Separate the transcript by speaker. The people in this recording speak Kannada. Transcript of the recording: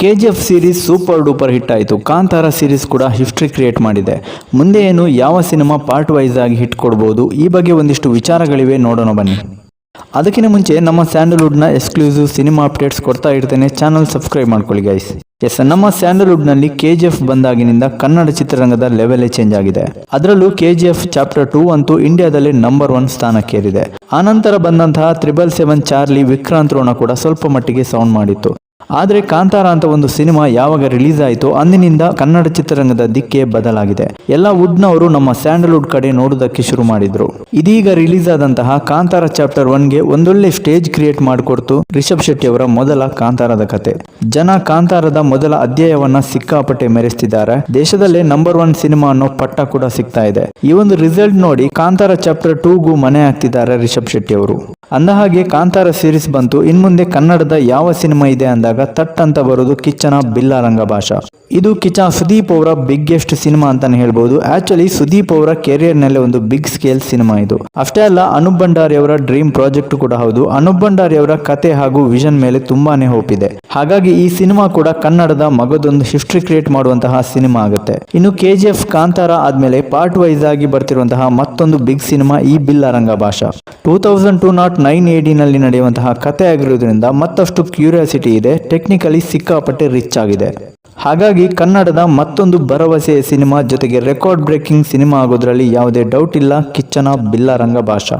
Speaker 1: K G F series super duper hit ಆಯಿತು. ಕಾಂತಾರ ಸೀರೀಸ್ ಕೂಡ ಹಿಸ್ಟ್ರಿ ಕ್ರಿಯೇಟ್ ಮಾಡಿದೆ. ಮುಂದೆ ಏನು ಯಾವ ಸಿನಿಮಾ ಪಾರ್ಟ್ ವೈಸ್ ಆಗಿ ಹಿಟ್ ಕೊಡ್ಬೋದು? ಈ ಬಗ್ಗೆ ಒಂದಿಷ್ಟು ವಿಚಾರಗಳಿವೆ, ನೋಡೋಣ ಬನ್ನಿ. ಅದಕ್ಕಿಂತ ಮುಂಚೆ ನಮ್ಮ ಸ್ಯಾಂಡಲ್ವುಡ್ನ ಎಕ್ಸ್ಕ್ಲೂಸಿವ್ ಸಿನಿಮಾ ಅಪ್ಡೇಟ್ಸ್ ಕೊಡ್ತಾ ಇರ್ತೇನೆ. ಚಾನಲ್ ಸಬ್ಸ್ಕ್ರೈಬ್ ಮಾಡ್ಕೊಳ್ಳಿ ಗೈಸ್ ಎಸ್ ನಮ್ಮ ಸ್ಯಾಂಡಲ್ವುಡ್ನಲ್ಲಿ ಕೆ ಜಿ ಎಫ್ ಬಂದಾಗಿನಿಂದ ಕನ್ನಡ ಚಿತ್ರರಂಗದ ಲೆವೆಲೇ ಚೇಂಜ್ ಆಗಿದೆ. ಅದರಲ್ಲೂ K G F chapter two ಅಂತೂ ಇಂಡಿಯಾದಲ್ಲಿ ನಂಬರ್ ಒನ್ ಸ್ಥಾನಕ್ಕೇರಿದೆ. ಆನಂತರ ಬಂದಂತಹ triple seven Charlie Vikrant Rona ಕೂಡ ಸ್ವಲ್ಪ ಮಟ್ಟಿಗೆ ಸೌಂಡ್ ಮಾಡಿತ್ತು. ಆದರೆ ಕಾಂತಾರ ಅಂತ ಒಂದು ಸಿನಿಮಾ ಯಾವಾಗ ರಿಲೀಸ್ ಆಯಿತು ಅಂದಿನಿಂದ ಕನ್ನಡ ಚಿತ್ರರಂಗದ ದಿಕ್ಕೇ ಬದಲಾಗಿದೆ. ಎಲ್ಲ ವುಡ್ನವರು ನಮ್ಮ ಸ್ಯಾಂಡಲ್ವುಡ್ ಕಡೆ ನೋಡೋದಕ್ಕೆ ಶುರು ಮಾಡಿದ್ರು. ಇದೀಗ ರಿಲೀಸ್ ಆದಂತಹ ಕಾಂತಾರ ಚಾಪ್ಟರ್ ಒನ್ಗೆ ಒಂದೊಳ್ಳೆ ಸ್ಟೇಜ್ ಕ್ರಿಯೇಟ್ ಮಾಡಿಕೊಡ್ತು ರಿಷಬ್ ಶೆಟ್ಟಿ ಅವರ ಮೊದಲ ಕಾಂತಾರದ ಕತೆ. ಜನ ಕಾಂತಾರದ ಮೊದಲ ಅಧ್ಯಾಯವನ್ನ ಸಿಕ್ಕಾಪಟ್ಟೆ ಮೆರೆಸ್ತಿದ್ದಾರೆ. ದೇಶದಲ್ಲೇ ನಂಬರ್ ಒನ್ ಸಿನಿಮಾ ಅನ್ನೋ ಪಟ್ಟ ಕೂಡ ಸಿಗ್ತಾ ಇದೆ. ಈ ಒಂದು ರಿಸಲ್ಟ್ ನೋಡಿ ಕಾಂತಾರ ಚಾಪ್ಟರ್ ಟೂಗೂ ಮನೆ ಹಾಕ್ತಿದ್ದಾರೆ ರಿಷಬ್ ಶೆಟ್ಟಿ ಅವರು. ಅಂದಹಾಗೆ ಕಾಂತಾರ ಸೀರೀಸ್ ಬಂತು. ಇನ್ಮುಂದೆ ಕನ್ನಡದ ಯಾವ ಸಿನಿಮಾ ಇದೆ ಅಂದಾಗ ತಟ್ ಅಂತ ಬರೋದು ಕಿಚ್ಚನ ಬಿಲ್ಲಾರಂಗ ಭಾಷಾ ಇದು ಕಿಚ್ಚ ಸುದೀಪ್ ಅವರ ಬಿಗ್ಗೆಸ್ಟ್ ಸಿನಿಮಾ ಅಂತಾನೆ ಹೇಳ್ಬಹುದು ಆಕ್ಚುಲಿ ಸುದೀಪ್ ಅವರ ಕೆರಿಯರ್ನಲ್ಲಿ ಒಂದು ಬಿಗ್ ಸ್ಕೇಲ್ ಸಿನಿಮಾ ಇದು. ಅಷ್ಟೇ ಅಲ್ಲ, ಅನುಪ್ ಭಂಡಾರಿ ಅವರ ಡ್ರೀಮ್ ಪ್ರಾಜೆಕ್ಟ್ ಕೂಡ ಹೌದು. ಅನುಪ್ ಭಂಡಾರಿ ಅವರ ಕತೆ ಹಾಗೂ ವಿಷನ್ ಮೇಲೆ ತುಂಬಾನೇ ಹೋಪ್ ಇದೆ. ಹಾಗಾಗಿ ಈ ಸಿನಿಮಾ ಕೂಡ ಕನ್ನಡದ ಮಗದೊಂದು ಹಿಸ್ಟ್ರಿ ಕ್ರಿಯೇಟ್ ಮಾಡುವಂತಹ ಸಿನಿಮಾ ಆಗುತ್ತೆ. ಇನ್ನು ಕೆ ಜಿ ಎಫ್ ಕಾಂತಾರ ಆದ್ಮೇಲೆ ಪಾರ್ಟ್ ವೈಸ್ ಆಗಿ ಬರ್ತಿರುವಂತಹ ಮತ್ತೊಂದು ಬಿಗ್ ಸಿನಿಮಾ ಈ ಬಿಲ್ಲಾರಂಗ ಭಾಷಾ two thousand two nought nine AD ನಲ್ಲಿ ನಡೆಯುವಂತಹ ಕತೆ ಆಗಿರುವುದರಿಂದ ಮತ್ತಷ್ಟು ಕ್ಯೂರಿಯಾಸಿಟಿ ಇದೆ. ಟೆಕ್ನಿಕಲಿ ಸಿಕ್ಕಾಪಟ್ಟೆ ರಿಚ್ ಆಗಿದೆ. ಹಾಗಾಗಿ ಕನ್ನಡದ ಮತ್ತೊಂದು ಭರವಸೆಯ ಸಿನಿಮಾ ಜೊತೆಗೆ ರೆಕಾರ್ಡ್ ಬ್ರೇಕಿಂಗ್ ಸಿನಿಮಾ ಆಗೋದ್ರಲ್ಲಿ ಯಾವುದೇ ಡೌಟ್ ಇಲ್ಲ. ಕಿಚ್ಚನ, ಬಿಲ್ಲಾರಂಗ ಭಾಷಾ.